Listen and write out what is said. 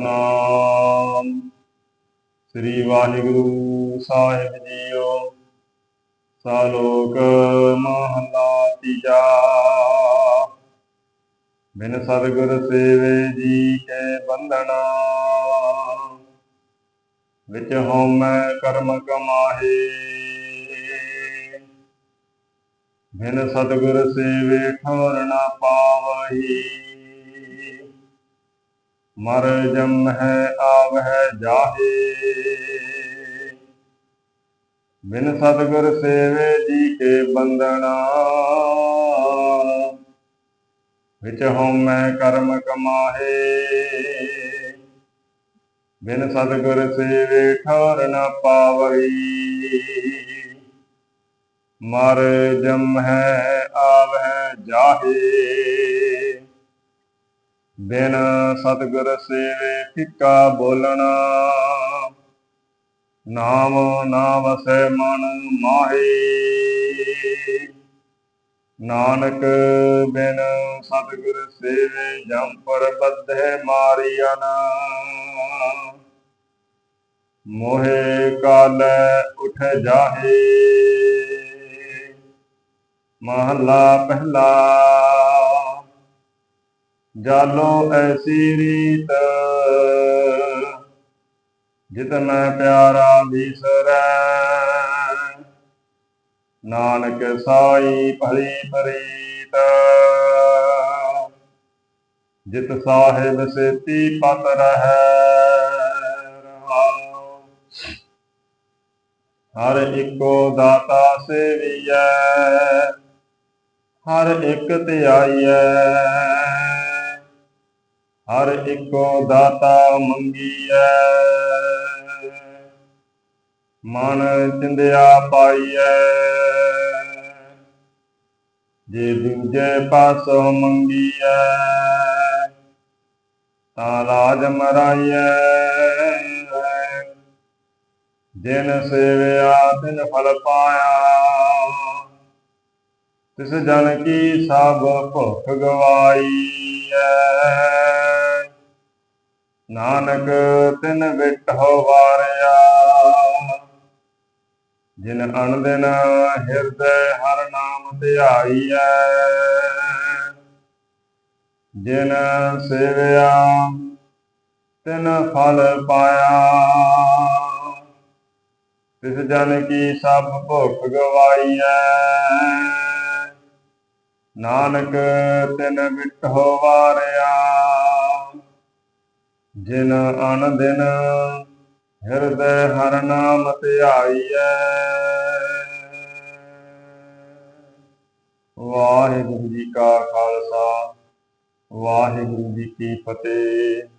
ਨਾਮ। ਸ੍ਰੀ ਵਾਹਿਗੁਰੂ ਸਾਹਿਬ ਜੀਓ, ਸਾਲੋਕ ਮਹਲਾ ਤੀਜਾ। ਬਿਨ ਸਤਿਗੁਰ ਸੇਵੇ ਜੀ ਕੇ ਬੰਧਨਾ। ਵਿੱਚ ਹਉਮੈ ਕਰਮ ਕਮਾਹੇ। ਬਿਨ ਸਤਿਗੁਰ ਸੇਵੇ ਠੌਰ ਨਾ ਪਾਵਹੀ। ਮਰ ਜਮ ਹੈ ਆਵ ਹੈ ਜਾਹੇ। ਬਿਨ ਸਤਿਗੁਰ ਸੇਵੇ ਜੀ ਕੇ ਬੰਦਨਾ ਵਿੱਚ ਹਉਮੈ ਕਰਮ ਕਮਾਹੇ। ਬਿਨ ਸਤਿਗੁਰ ਸੇਵੇ ਠੌਰ ਨ ਪਾਵਈ ਮਰ ਜਮ ਹੈ ਆਵ ਹੈ ਜਾਹੇ। ਬਿਨ ਸਤਿਗੁਰ ਸੇਵੇ ਫਿੱਕਾ ਬੋਲਣਾ। ਨਾਮ ਨਾਮ ਵਸੈ ਮਨ ਮਾਹੀ। ਨਾਨਕ ਬਿਨ ਸਤਿਗੁਰ ਸੇਵੇ ਜਮ ਪਰ ਬੱਧੇ ਮਾਰੀਅਨ ਮੋਹੇ ਕਾਲ ਉਠ ਜਾਹੇ। ਮਹਲਾ ਪਹਿਲਾ ਜਾਲੋ ਐਸੀ ਰੀਤ। ਜਿਤਨਾ ਪਿਆਰਾ ਵਿਸਰੈ, ਨਾਨਕ ਸਾਈ ਭਲੀ ਪ੍ਰੀਤ। ਜਿਤ ਸਾਹਿਬ ਸੇਤੀ ਪਤ ਰਹੈ ਰਹਾਉ। ਹਰ ਇੱਕੋ ਦਾਤਾ ਸੇਵੀਐ, ਹਰ ਇੱਕ ਧਿਆਈਐ। ਹਰ ਇੱਕੋ ਦਾਤਾ ਮੰਗੀਐ। ਮਨ ਚਿੰਦਿਆ ਪਾਈਐ। ਜੇ ਦੂਜੇ ਪਾਸੋਂ ਮੰਗੀਐ, ਤਾਂ ਲਾਜ ਮਰਾਈਐ। ਜਿਨ ਸੇਵਿਆ ਤਿਨ ਫਲ ਪਾਇਆ। ਤਿਸ ਜਨ ਕੀ ਸਭ ਭੁਖ ਗਵਾਈ ਐ ਨਾਨਕ ਤਿਨ ਵਿਟਹੁ ਵਾਰਿਆ। ਜਿਨ ਅਨੰਦਨ ਹਿਰਦੈ, ਹਰ ਨਾਮ ਧਿਆਈਐ। ਜਿਨ ਸੇਵਿਆ, ਤਿਨ ਫਲ ਪਾਇਆ। ਤਿਸ ਜਨ ਕੀ ਸਭ ਭੁਖ ਗਵਾਈਐ। ਨਾਨਕ ਤਿਨ ਵਿਟਹੁ ਵਾਰਿਆ। ਜਿਨ ਅਨ ਦਿਨ ਹਿਰਦੈ ਹਰ ਨਾਮ ਧਿਆਈਐ ਵਾਹਿਗੁਰੂ ਜੀ ਕਾ ਖਾਲਸਾ, ਵਾਹਿਗੁਰੂ ਜੀ ਕੀ ਫਤਿਹ।